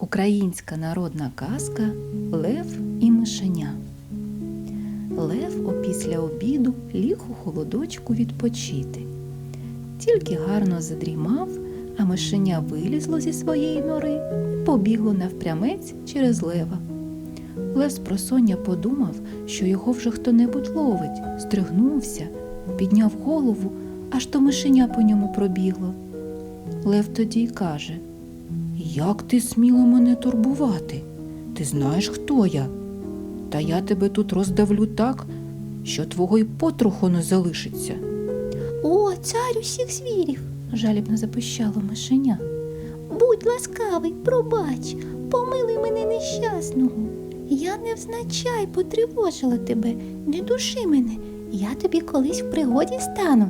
Українська народна казка Лев і мишеня. Лев опісля обіду ліг у холодочку відпочити. Тільки гарно задрімав, а мишеня вилізло зі своєї нори і побігло навпрямець через лева. Лев з просоння подумав, що його вже хто-небудь ловить, стригнувся, підняв голову, аж то мишеня по ньому пробігло. Лев тоді й каже Як ти сміло мене турбувати? Ти знаєш, хто я? Та я тебе тут роздавлю так, що твого й потроху не залишиться. О, цар усіх звірів, жалібно запищало мишеня. будь ласкавий, пробач, помилуй мене нещасного. Я невзначай потривожила тебе, не души мене, я тобі колись в пригоді стану.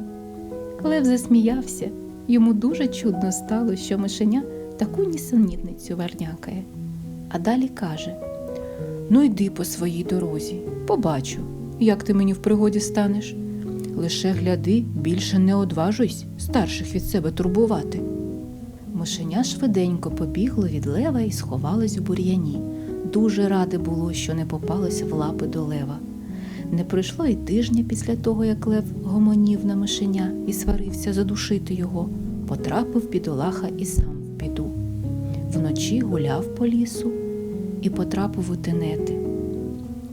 Лев засміявся. Йому дуже чудно стало, що мишеня таку нісенітницю вернякає. А далі каже: Ну йди по своїй дорозі, побачу, як ти мені в пригоді станеш. Лише гляди, більше не одважуйсь старших від себе турбувати. Мишеня швиденько побігло від лева і сховалось у бур'яні. Дуже раде було, що не попалось в лапи до лева. Не пройшло й тижня після того, як лев гомонів на мишеня і сварився задушити його, потрапив бідолаха і сам в біду. Вночі гуляв по лісу і потрапив у тенети.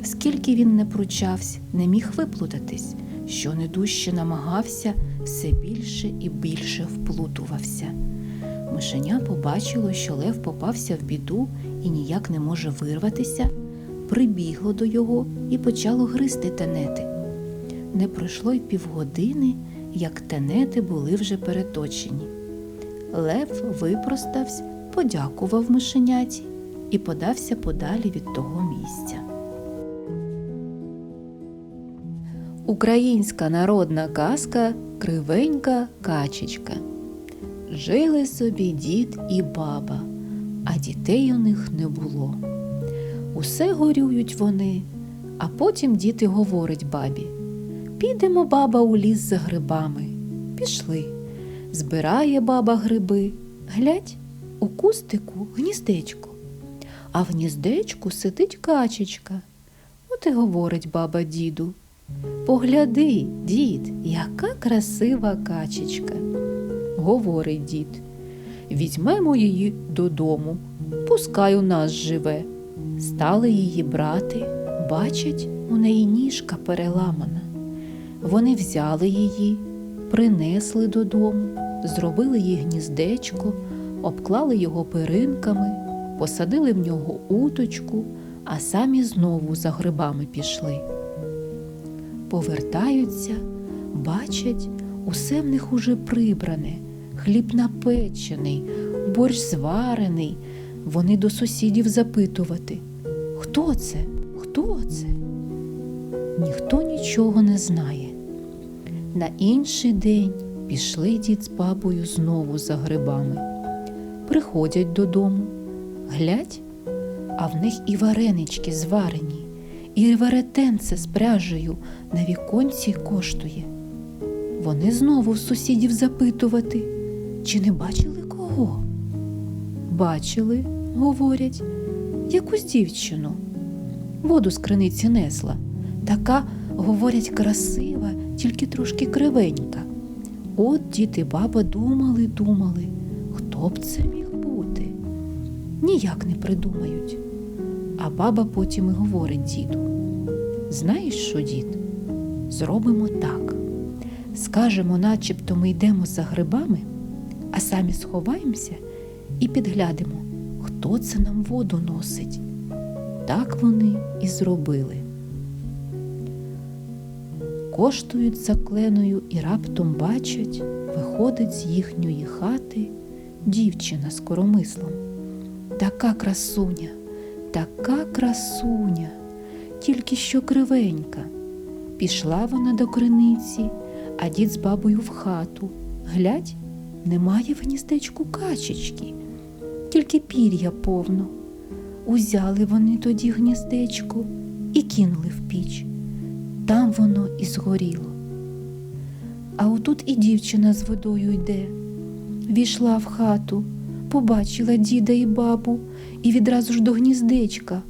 Скільки він не пручався, не міг виплутатись, що не дужче намагався, все більше і більше вплутувався. Мишеня побачило, що лев попався в біду і ніяк не може вирватися, прибігло до його і почало гризти тенети. Не пройшло й півгодини, як тенети були вже переточені. Лев випростався, подякував мишеняті і подався подалі від того місця. Українська народна казка Кривенька качечка. Жили собі дід і баба, а дітей у них не було. Усе горюють вони, а потім діти говорить бабі Підемо, баба, у ліс за грибами. Пішли. Збирає баба гриби. Глядь, у кустику гніздечко, а в гніздечку сидить качечка. От і говорить баба діду. Погляди, дід, яка красива качечка. Говорить дід. Візьмемо її додому, пускай у нас живе. Стали її брати, бачать, у неї ніжка переламана. Вони взяли її, принесли додому, зробили їй гніздечко, обклали його перинками, посадили в нього уточку, а самі знову за грибами пішли. Повертаються, бачать, усе в них уже прибране, хліб напечений, борщ зварений. Вони до сусідів запитувати, хто це? Хто це? Ніхто нічого не знає. На інший день пішли дід з бабою знову за грибами. Приходять додому, глядь, а в них і варенички зварені, і веретенце з пряжею на віконці коштує. Вони знову в сусідів запитувати, чи не бачили кого? Бачили, говорять, якусь дівчину. Воду з криниці несла. Така, говорять, красива, тільки трошки кривенька. От дід і баба думали, думали, хто б це міг бути. Ніяк не придумають. А баба потім і говорить діду: Знаєш що, дід? Зробимо так. Скажемо, начебто ми йдемо за грибами, а самі сховаємося і підглядимо, хто це нам воду носить. Так вони і зробили. Коштують за кленою і раптом бачать, виходить з їхньої хати дівчина з коромислом. Така красуня, така красуня, тільки що кривенька. Пішла вона до криниці, а дід з бабою в хату. Глядь, немає в гніздечку качечки, тільки пір'я повно. Узяли вони тоді гніздечко і кинули в піч. Там воно і згоріло. А отут і дівчина з водою йде. Війшла в хату, побачила діда і бабу і відразу ж до гніздечка,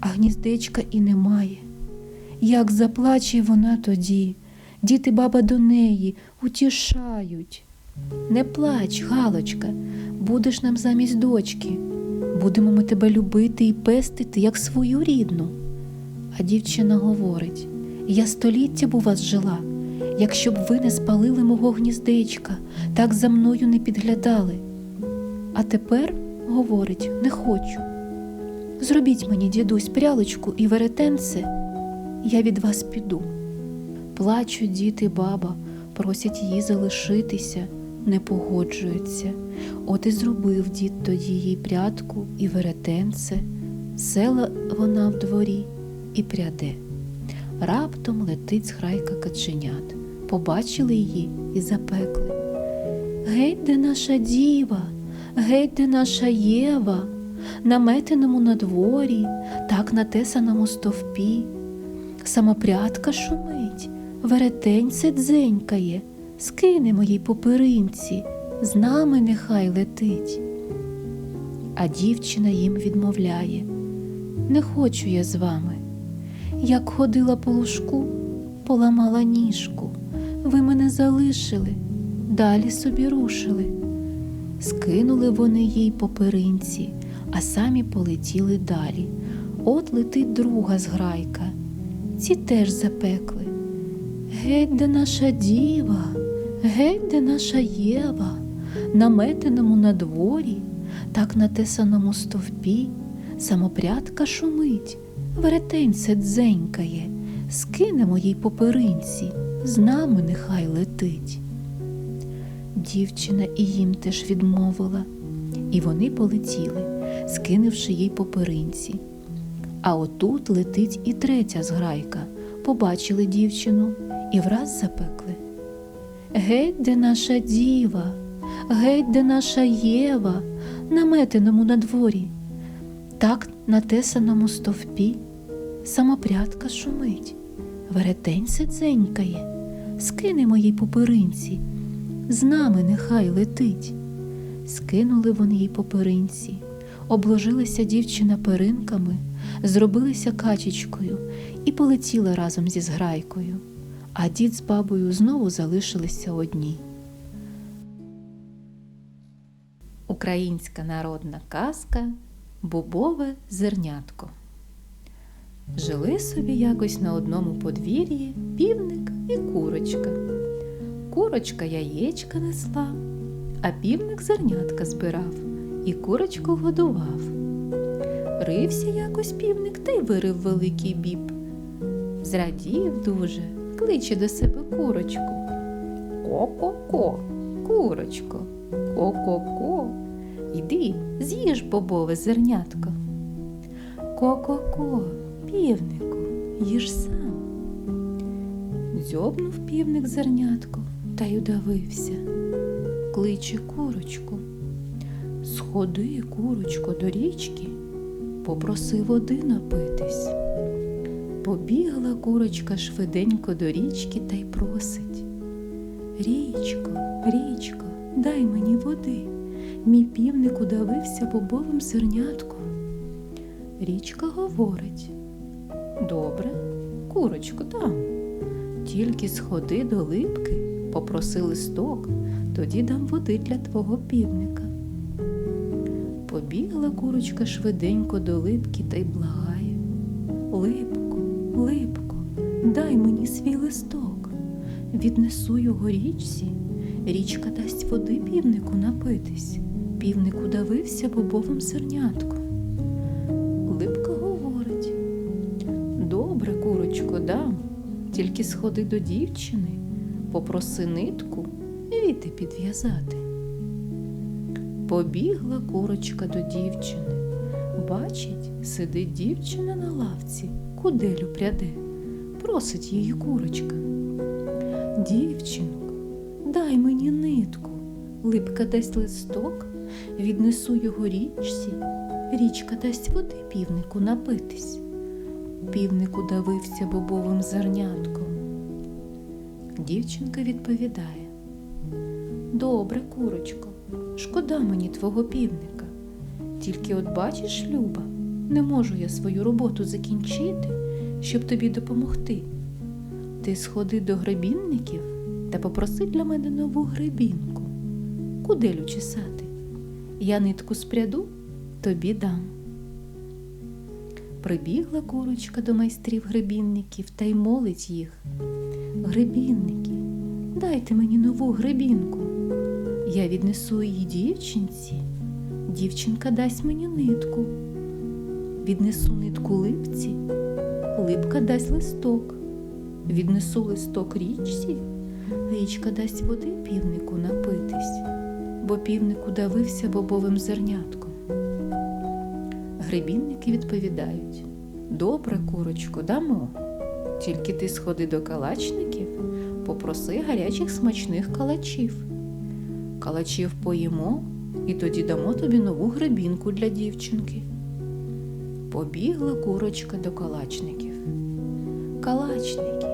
а гніздечка і немає. Як заплаче вона тоді, діти баба до неї утішають. Не плач, Галочка, будеш нам замість дочки. Будемо ми тебе любити і пестити, як свою рідну. А дівчина говорить: я століття б у вас жила, якщо б ви не спалили мого гніздечка, так за мною не підглядали. А тепер, говорить, не хочу. Зробіть мені, дідусь, прялочку і веретенце, я від вас піду. Плачуть діти, баба, просять її залишитися, не погоджуються. От і зробив дід тоді їй прядку і веретенце, села вона в дворі і пряде. Раптом летить зграйка каченят. Побачили її і запекли. Геть, де наша діва, геть, де наша Єва, на метеному надворі, так на тесаному стовпі. Самопрядка шумить, веретенце дзенькає, скинемо їй поперинці, з нами нехай летить. А дівчина їм відмовляє Не хочу я з вами. Як ходила по лужку, поламала ніжку, ви мене залишили, далі собі рушили. Скинули вони їй поперинці, а самі полетіли далі. От летить друга зграйка. Ці теж запекли. Геть, де наша діва, геть, де наша Єва, на метеному надворі, так на тесаному стовпі, самопрядка шумить, веретенце дзенькає, скинемо їй поперинці, з нами нехай летить. Дівчина і їм теж відмовила, і вони полетіли, скинувши їй поперинці. А отут летить і третя зграйка. Побачили дівчину і враз запекли. Геть, де наша діва, геть, де наша Єва, на метеному надворі, так на тесаному стовпі, самопрядка шумить, веретенце дзенькає, скинемо їй поперинці, з нами нехай летить. Скинули вони їй поперинці, обложилася дівчина перинками, зробилася качечкою і полетіла разом зі зграйкою, а дід з бабою знову залишилися одні. Українська народна казка Бобове зернятко. Жили собі якось на одному подвір'ї півник і курочка. Курочка яєчка несла, а півник зернятка збирав і курочку годував. Рився якось півник та й вирив великий біб. Зрадів дуже, кличе до себе курочку. Ко-ко-ко, курочко, ко-ко-ко, йди, з'їж бобове зернятко. Ко-ко-ко, півнику, їж сам. Дзьобнув півник зернятко та й удавився. Кличе курочку. Сходи, курочко, до річки, попроси води напитись. Побігла курочка швиденько до річки та й просить. Річко, річко, дай мені води. Мій півник удавився бобовим зернятком. Річка говорить. Добре, курочко, дам. Тільки сходи до липки, попроси листок, тоді дам води для твого півника. Побігла курочка швиденько до липки та й благає. Липко, липко, дай мені свій листок. Віднесу його річці, річка дасть води півнику напитись. Півник удавився бобовим зернятком. Тільки сходи до дівчини, попроси нитку віти підв'язати. Побігла курочка до дівчини. Бачить, сидить дівчина на лавці, куделю пряде, просить її курочка. Дівчинок, дай мені нитку, липка дасть листок, віднесу його річці, річка дасть води півнику напитись. Півник удавився бобовим зернятком. Дівчинка відповідає Добре, курочко, шкода мені твого півника. Тільки от бачиш, Люба, не можу я свою роботу закінчити, щоб тобі допомогти. Ти сходи до гребінників та попроси для мене нову гребінку. Куделю чесати? Я нитку спряду, тобі дам. Прибігла курочка до майстрів гребінників та й молить їх. Гребінники, дайте мені нову гребінку. Я віднесу її дівчинці. Дівчинка дасть мені нитку. Віднесу нитку липці, липка дасть листок. Віднесу листок річці, річка дасть води півнику напитись, бо півник удавився бобовим зернятком. Гребінники відповідають: Добре, курочко, дамо. Тільки ти сходи до калачників, попроси гарячих смачних калачів. Калачів поїмо, і тоді дамо тобі нову гребінку для дівчинки. Побігла курочка до калачників. Калачники,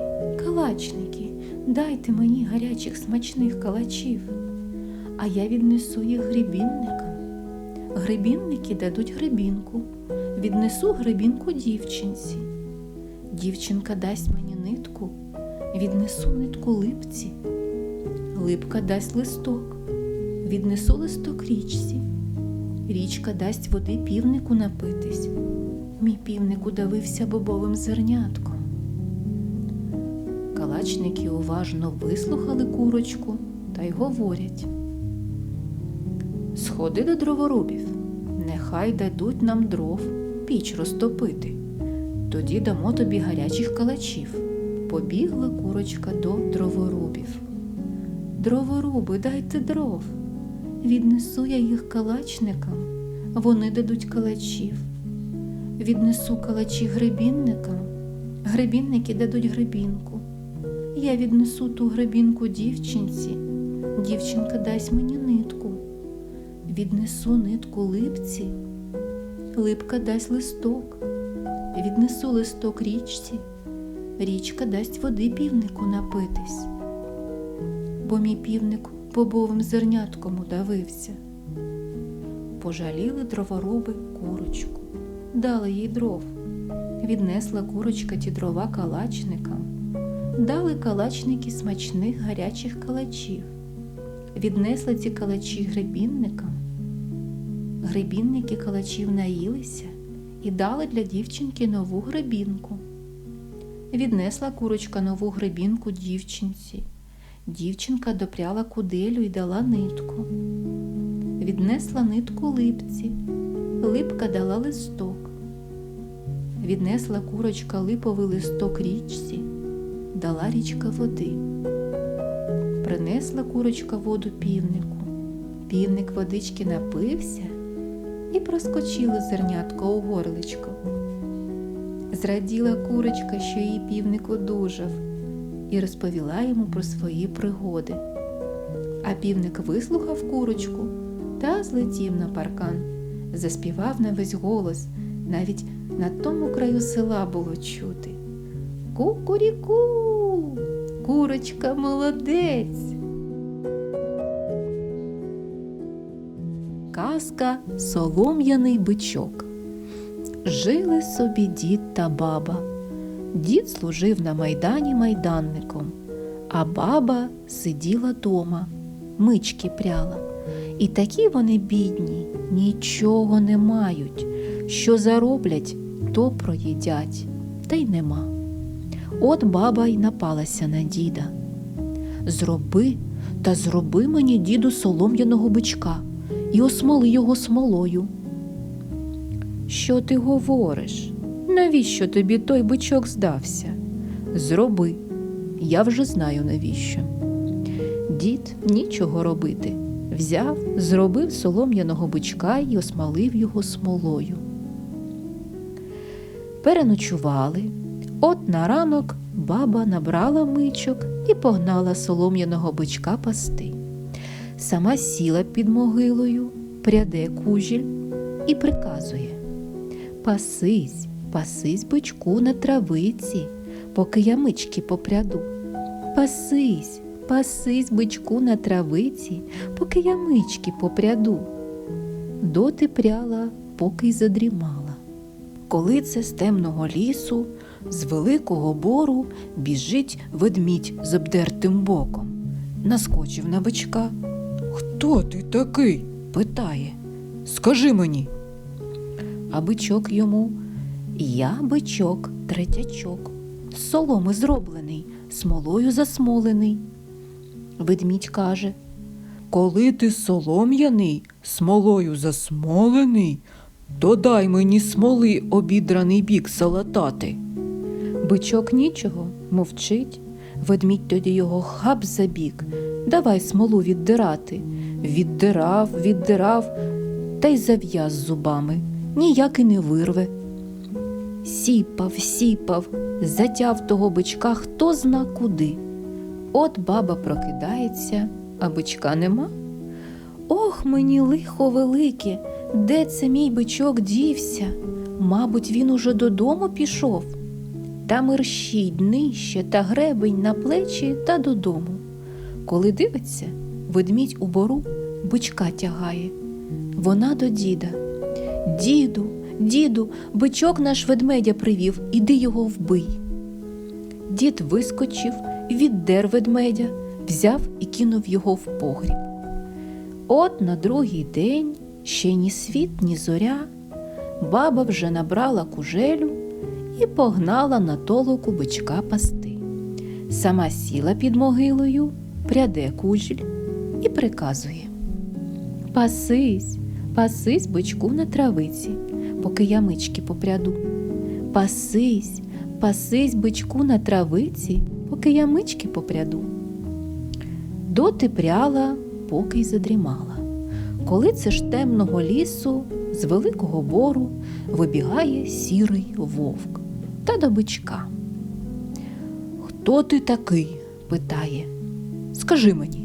калачники, дайте мені гарячих смачних калачів, а я віднесу їх гребінникам. Гребінники дадуть гребінку, віднесу гребінку дівчинці. Дівчинка дасть мені нитку, віднесу нитку липці. Липка дасть листок, віднесу листок річці. Річка дасть води півнику напитись. Мій півник удавився бобовим зернятком. Калачники уважно вислухали курочку та й говорять. Сходи до дроворубів, нехай дадуть нам дров піч розтопити. Тоді дамо тобі гарячих калачів. Побігла курочка до дроворубів. Дроворуби, дайте дров. Віднесу я їх калачникам, вони дадуть калачів. Віднесу калачі гребінникам, гребінники дадуть гребінку. Я віднесу ту гребінку дівчинці, дівчинка дасть мені нитку. Віднесу нитку липці, липка дасть листок. Віднесу листок річці, річка дасть води півнику напитись, бо мій півник бобовим зернятком удавився. Пожаліли дроворуби курочку, дали їй дров. Віднесла курочка ті дрова калачникам, дали калачники смачних гарячих калачів, віднесла ці калачі гребінникам. Гребінники калачів наїлися і дали для дівчинки нову гребінку. Віднесла курочка нову гребінку дівчинці. Дівчинка допряла куделю і дала нитку. Віднесла нитку липці, липка дала листок. Віднесла курочка липовий листок річці, дала річка води. Принесла курочка воду півнику. Півник водички напився і проскочило зернятко у горличко. Зраділа курочка, що її півник одужав, і розповіла йому про свої пригоди. А півник вислухав курочку та злетів на паркан, заспівав на весь голос, навіть на тому краю села було чути. Кукуріку, курочка молодець. Казка Солом'яний бичок. Жили собі дід та баба. Дід служив на майдані майданником, а баба сиділа дома, мички пряла. І такі вони бідні, нічого не мають. Що зароблять, то проїдять, та й нема. От баба й напалася на діда. Зроби та зроби мені, діду, солом'яного бичка і осмоли його смолою. Що ти говориш? Навіщо тобі той бичок здався? Зроби, я вже знаю навіщо. Дід нічого робити. Взяв, зробив солом'яного бичка і осмалив його смолою. Переночували. От на ранок баба набрала мичок і погнала солом'яного бичка пасти. Сама сіла під могилою, пряде кужіль і приказує Пасись, пасись бичку на травиці, поки я мички попряду. Пасись, пасись бичку на травиці, поки я мички попряду. доти пряла, поки й задрімала. Коли це з темного лісу, з великого бору біжить ведмідь з обдертим боком. Наскочив на бичка. Хто ти такий? питає. Скажи мені. А бичок йому Я бичок, третячок, з соломи зроблений, смолою засмолений. Ведмідь каже Коли ти солом'яний, смолою засмолений, то дай мені смоли обідраний бік салатати. Бичок нічого, мовчить. Ведмідь тоді його хап за бік, давай смолу віддирати. Віддирав, віддирав, та й зав'яз зубами, ніяк і не вирве. Сіпав, сіпав, затяв того бичка хто зна куди. От баба прокидається, а бичка нема. Ох, мені лихо велике, де це мій бичок дівся? Мабуть, він уже додому пішов. Та мерщій нижче та гребень на плечі та додому. Коли дивиться, ведмідь у бору бичка тягає. Вона до діда. Діду, діду, бичок наш ведмедя привів, іди його вбий. Дід вискочив, віддер ведмедя, взяв і кинув його в погріб. От на другий день ще ні світ, ні зоря, баба вже набрала кужелю і погнала на толоку бичка пасти. Сама сіла під могилою, пряде кужіль і приказує Пасись, пасись бичку на травиці, поки я мички попряду. Пасись, пасись бичку на травиці, поки я мички попряду. Доти пряла, поки й задрімала. Коли це ж темного лісу, з великого бору вибігає сірий вовк та до бичка. Хто ти такий? питає. Скажи мені.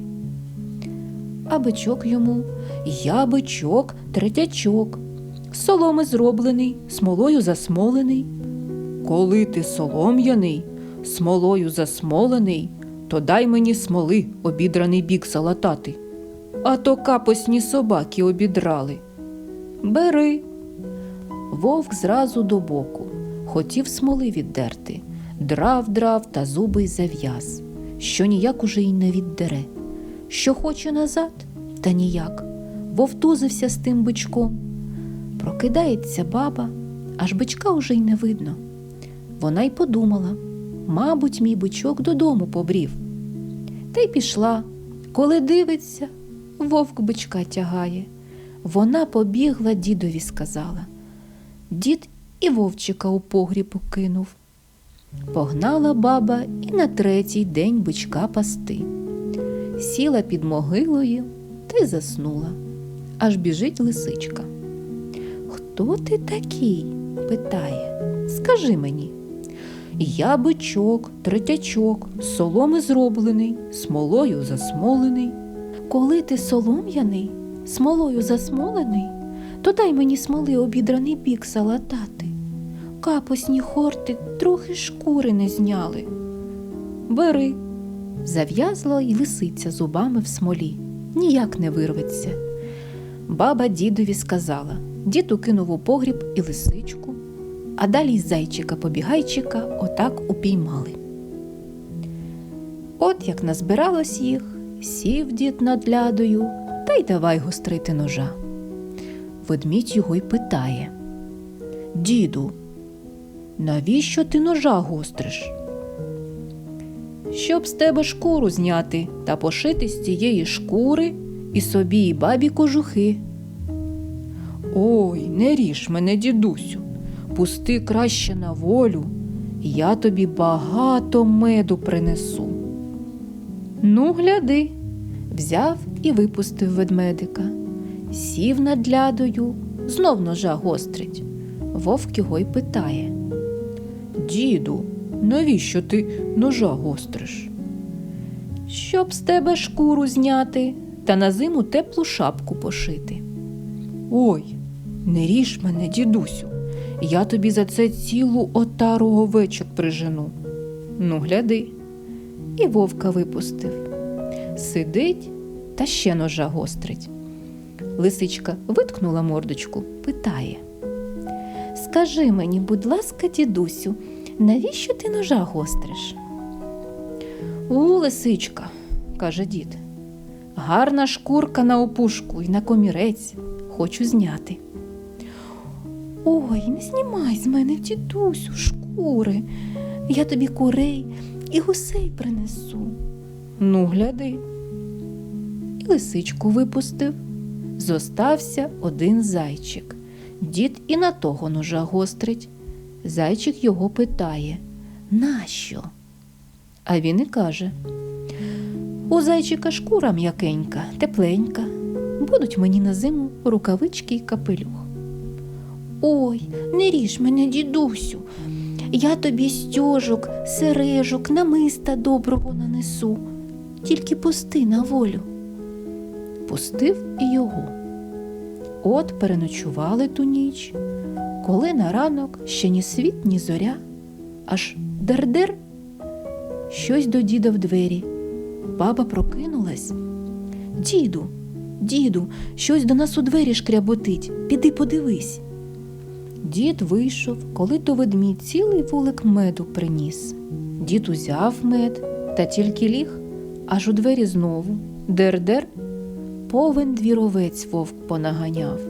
А бичок йому я бичок, третячок, соломи зроблений, смолою засмолений. Коли ти солом'яний, смолою засмолений, то дай мені смоли обідраний бік салатати. А то капосні собаки обідрали. Бери. Вовк зразу до боку, хотів смоли віддерти, драв, драв та зуби й зав'яз, що ніяк уже й не віддере. Що хоче назад, та ніяк, вовтузився з тим бичком. Прокидається баба, аж бичка уже й не видно. Вона й подумала, мабуть, мій бичок додому побрів. Та й пішла. Коли дивиться, вовк бичка тягає. Вона побігла дідові сказала. Дід і вовчика у погріб кинув. Погнала баба і на третій день бичка пасти. Сіла під могилою та й заснула. Аж біжить лисичка. Хто ти такий? питає. Скажи мені. Я бичок, третячок, соломи зроблений, смолою засмолений. Коли ти солом'яний, смолою засмолений, то дай мені смоли обідраний бік салатати. Капосні хорти трохи шкури не зняли. Бери. Зав'язла й лисиця зубами в смолі, ніяк не вирветься. Баба дідові сказала, дід укинув у погріб і лисичку, а далі й зайчика-побігайчика отак упіймали. От як назбиралось їх, сів дід над лядою та й давай гострити ножа. Ведмідь його й питає Діду, навіщо ти ножа гостриш? Щоб з тебе шкуру зняти та пошити з цієї шкури і собі і бабі кожухи. Ой, не ріж мене, дідусю, пусти краще на волю, я тобі багато меду принесу. Ну, гляди, взяв і випустив ведмедика, сів над лядою, знов ножа гострить. Вовк його й питає Діду, навіщо ти ножа гостриш? Щоб з тебе шкуру зняти та на зиму теплу шапку пошити. Ой, не ріж мене, дідусю, я тобі за це цілу отару овечок прижену. Ну, гляди. І вовка випустив. Сидить та ще ножа гострить. Лисичка виткнула мордочку, питає. Скажи мені, будь ласка, дідусю, навіщо ти ножа гостриш? У, лисичка, каже дід. Гарна шкурка на опушку і на комірець. Хочу зняти. Ой, не знімай з мене, дідусю, шкури. Я тобі курей і гусей принесу. Ну, гляди. І лисичку випустив. Зостався один зайчик. Дід і на того ножа гострить. Зайчик його питає Нащо? А він і каже У зайчика шкура м'якенька, тепленька. Будуть мені на зиму рукавички й капелюх. Ой, не ріж мене, дідусю. Я тобі стьожок, сережок, намиста доброго нанесу. Тільки пусти на волю. Пустив і його. От переночували ту ніч, коли на ранок ще ні світ, ні зоря, аж дер-дер, щось до діда в двері. Баба прокинулась. Діду, діду, щось до нас у двері шкряботить. Піди подивись. Дід вийшов, коли то ведмідь цілий вулик меду приніс. Дід узяв мед та тільки ліг, аж у двері знову. Дер-дер, повен двіровець вовк понаганяв,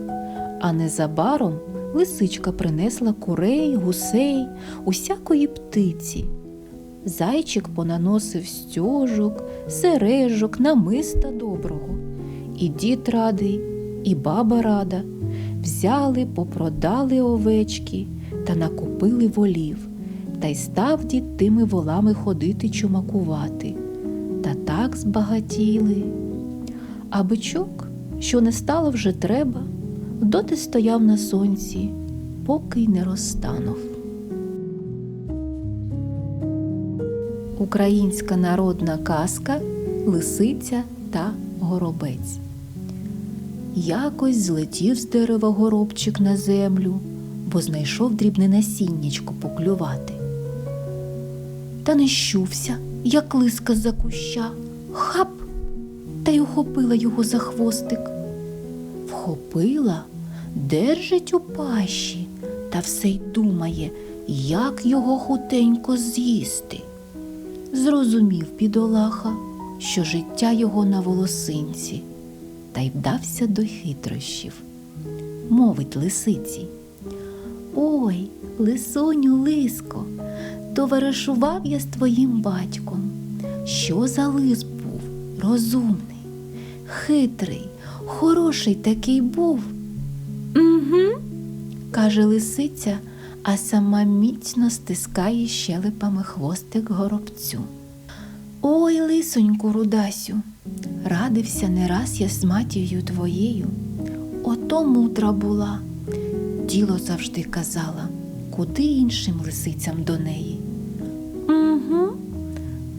а незабаром лисичка принесла курей, гусей, усякої птиці. Зайчик понаносив стьожок, сережок, намиста доброго. І дід радий, і баба рада. Взяли, попродали овечки та накупили волів, та й став дід тими волами ходити чумакувати. Та так збагатіли. А бичок, що не стало вже треба, доти стояв на сонці, поки й не розтанув. Українська народна казка Лисиця та Горобець. Якось злетів з дерева горобчик на землю, бо знайшов дрібне насіннячко поклювати. Та не щувся, як лиска за куща, хап, та й ухопила його за хвостик. Вхопила, держить у пащі, та все й думає, як його хутенько з'їсти. Зрозумів бідолаха, що життя його на волосинці та й вдався до хитрощів. Мовить лисиці. Ой, лисоню лиско, товаришував я з твоїм батьком. Що за лис був? Розумний, хитрий, хороший такий був. Угу, каже лисиця, а сама міцно стискає щелепами хвостик горобцю. Ой, лисоньку, рудасю, радився не раз я з матір'ю твоєю. Ото мудра була. Діло завжди казала, куди іншим лисицям до неї. Угу.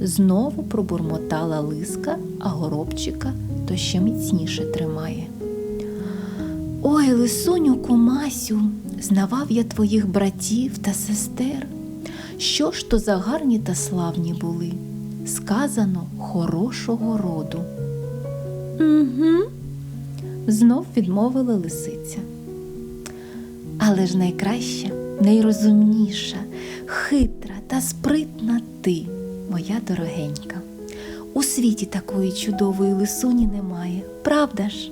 Знову пробурмотала лиска, а горобчика то ще міцніше тримає. Ой, лисуню кумасю, знавав я твоїх братів та сестер. Що ж то за гарні та славні були, сказано хорошого роду. Угу. Знов відмовила лисиця. Але ж найкраща, найрозумніша, хитра та спритна ти, моя дорогенька. У світі такої чудової лисуні немає, правда ж?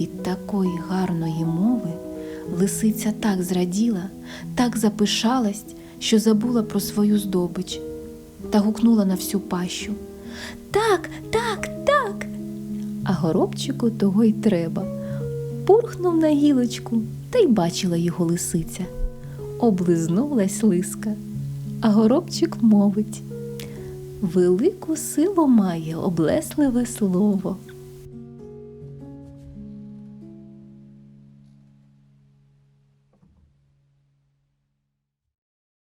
Від такої гарної мови лисиця так зраділа, так запишалась, що забула про свою здобич та гукнула на всю пащу. Так, так, так. А горобчику того й треба. Пурхнув на гілочку та й бачила його лисиця. Облизнулась лиска, а горобчик мовить. Велику силу має облесливе слово.